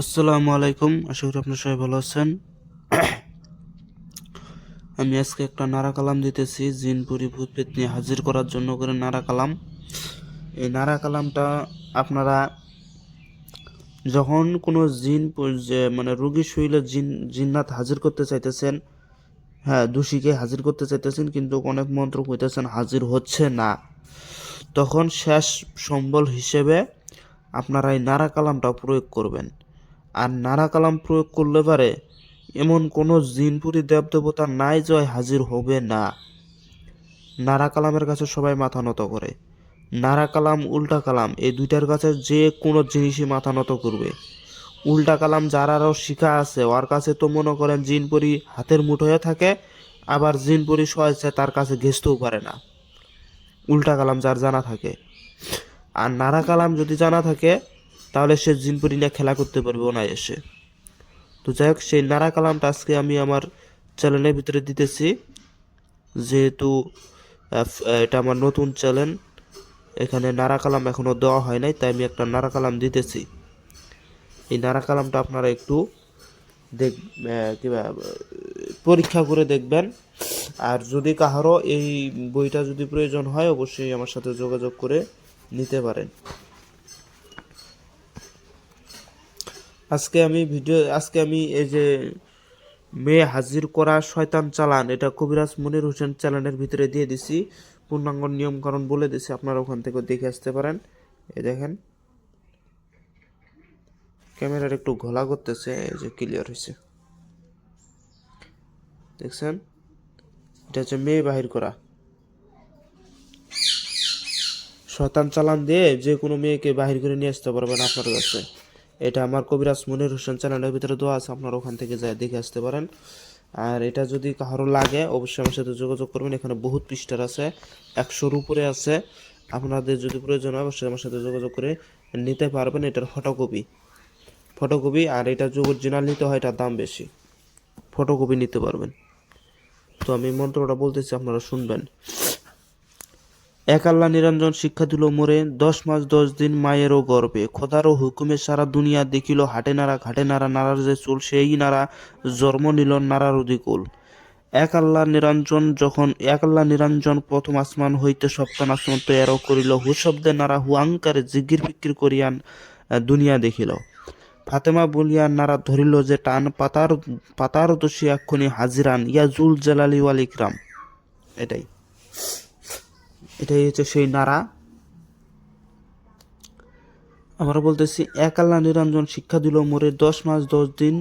আসসালামু আলাইকুম। আশা করি আপনার সবাই ভালো আছেন। আমি আজকে একটা নারা কালাম দিতেছি জিনপুরি ভূতপেত নিয়ে হাজির করার জন্য করে নারা কালাম। এই নারা কালামটা আপনারা যখন কোনো জিন মানে রুগী শরীরে জিন, জিন্নাত হাজির করতে চাইতেছেন হ্যাঁ দোষীকে হাজির করতে চাইতেছেন, কিন্তু অনেক মন্ত্র কইতেছেন হাজির হচ্ছে না, তখন শেষ সম্বল হিসেবে আপনারা এই নারা কালামটা প্রয়োগ করবেন। আর নারা কালাম প্রয়োগ করলে পারে, এমন কোনো জিনপুরি দেবদেবতা নাই জয় হাজির হবে না। নারা কালামের কাছে সবাই মাথা নত করে। নারা কালাম, উল্টা কালাম, এই দুইটার কাছে যে কোনো জিনিসই মাথা নত করবে। উল্টা কালাম যারারও শিখা আছে, ওর কাছে তো মনে করেন জিনপুরি হাতের মুঠোয় থাকে, আবার জিনপুরি সহায়ছে তার কাছে ঘেসতেও পারে না। উল্টা কালাম যার জানা থাকে। আর নারা কালাম যদি জানা থাকে তাহলে সে জিনপুরি নিয়ে খেলা করতে পারবে অনায়াসে। তো যাই হোক, সেই নারা কালামটা আজকে আমি আমার চ্যানেলের ভিতরে দিতেছি। যেহেতু এটা আমার নতুন চ্যানেল, এখানে নারা কালাম এখনও দেওয়া হয় নাই, তাই আমি একটা নারা কালাম দিতেছি। এই নারা কালামটা আপনারা একটু দেখ কিবা পরীক্ষা করে দেখবেন। আর যদি কাহারও এই বইটা যদি প্রয়োজন হয়, অবশ্যই আমার সাথে যোগাযোগ করে নিতে পারেন। আজকে আমি ভিডিও আজকে আমি এই যে মেয়ে হাজির করা শয়তান চালান, এটা কবিরাজ মনির হোসেন চালানের ভিতরে দিয়ে দিছি। পূর্ণাঙ্গ নিয়ম কারণ বলে দিছি, আপনারা ওখান থেকে দেখে আসতে পারেন। এই দেখেন। ক্যামেরার একটু ঘোলা করতেছে, এই যে ক্লিয়ার হয়েছে দেখছেন? এটা হচ্ছে মেয়ে বাহির করা। শয়তান চালান দিয়ে যে কোনো মেয়েকে বাহির করে নিয়ে আসতে পারবেন আপনার কাছে। এটা আমার কবিরাজ মনির হোসেন চ্যানেলের ভিতরে দেওয়া আছে, আপনারা ওখান থেকে যায় দেখে আসতে পারেন। আর এটা যদি কারও লাগে, অবশ্যই আমার সাথে যোগাযোগ করবেন, এখানে বহুত পৃষ্ঠার আছে, একশোর উপরে আছে। আপনাদের যদি প্রয়োজন হয়, অবশ্যই আমার সাথে যোগাযোগ করে নিতে পারবেন, এটার ফটোকপি। ফটোকপি, আর এটা যে অরিজিনাল নিতে হয়, এটার দাম বেশি। ফটোকপি নিতে পারবেন। তো আমি মন্ত্রটা বলতেছি, আপনারা শুনবেন। এক আল্লাহ নিরঞ্জন শিক্ষা দিল মোরে, দশ মাস দশ দিন মায়েরও গর্বে। খোদারও হুকুমে সারা দুনিয়া দেখিল, হাটে নাড়া ঘাটে নাড়া, নাড়ার যে চুল, সেই নাড়া জন্ম নিল নাড়ার অধিকুল। এক আল্লাহ নিরঞ্জন যখন এক আল্লাহ নিরঞ্জন প্রথম আসমান হইতে সপ্তম আসমান তৈয়ার করিল, হু শব্দে নাড়া, হু আঙ্কারে জিগির ফিকির করিয়ান দুনিয়া দেখিল। ফাতেমা বলিয়া নাড়া ধরিল যে, টান পাতার পাতার দোষী এক্ষুনি হাজিরান, ইয়া জুল জালালি ওয়াল ইকরাম। এটাই। এটাই হচ্ছে সেই নারা। আমরা বলতেছি এক নিরঞ্জন শিক্ষা দিল মোরে দশ মাস দশ দিন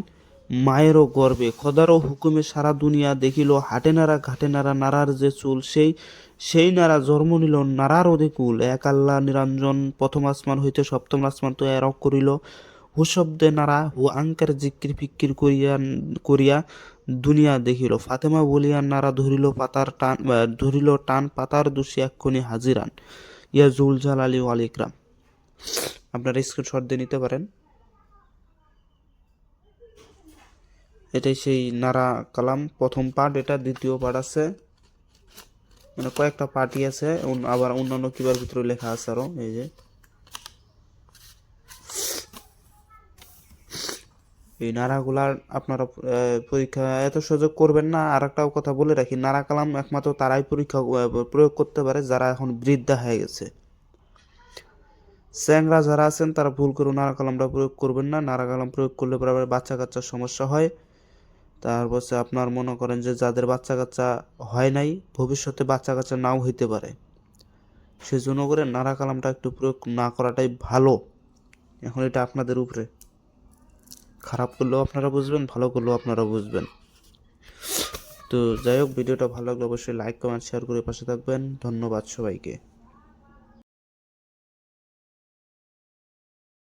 মায়েরও গর্বে। খদারও হুকুমে সারা দুনিয়া দেখিল, হাটে নাড়া ঘাটে নাড়া নাড়ার যে চুল, সেই সেই নাড়া জন্ম নিল নাড়ার অধিকুল। এক আল্লাহ নিরঞ্জন প্রথম আসমান হইতে সপ্তম আসমান তো এরক করিল। হু শব্দে নাড়া হু আঙ্কার জিক্কির ফিক্কির করিয়া করিয়া দুনিয়া দেখিল। ফাতেমা বলিয়া নাড়া ধরিল পাতার টান ধরিল টান পাতার দোষী এক্ষুনি হাজিরান। ইয়া জুল জালালি ওয়াল ইকরাম। আপনারা স্ক্রিনশট দিয়ে নিতে পারেন। এটাই সেই নারা কালাম, প্রথম পার্ট এটা দ্বিতীয় পার্ট আছে। মানে কয়েকটা পার্টি আছে আবার অন্যান্য কিবার ভিতরে লেখা আছে আরও এই যে। এই নাড়াগুলার আপনারা পরীক্ষা, এত সুযোগ করবেন না। আর একটাও কথা বলে রাখি, নাড়া কালাম একমাত্র তারাই পরীক্ষা প্রয়োগ করতে পারে যারা এখন বৃদ্ধা হয়ে গেছে। স্যাংরা যারা আছেন, তারা ভুল করে নাড়া কালামটা প্রয়োগ করবেন না। নাড়া কালাম প্রয়োগ করলে পরে আবার বাচ্চা কাচ্চার সমস্যা হয়। তারপর আপনার মনে করেন যে যাদের বাচ্চা কাচ্চা হয় নাই, ভবিষ্যতে বাচ্চা কাচ্চা নাও হইতে পারে। সেজন্য করে নাড়া কালামটা একটু প্রয়োগ না করাটাই ভালো। এখন এটা আপনাদের উপরে। খারাপ করলেও আপনারা বুঝবেন, ভালো করলেও আপনারা বুঝবেন। তো যাই হোক, ভিডিওটা ভালো লাগলে অবশ্যই লাইক কমেন্ট শেয়ার করে পাশে থাকবেন। ধন্যবাদ সবাইকে।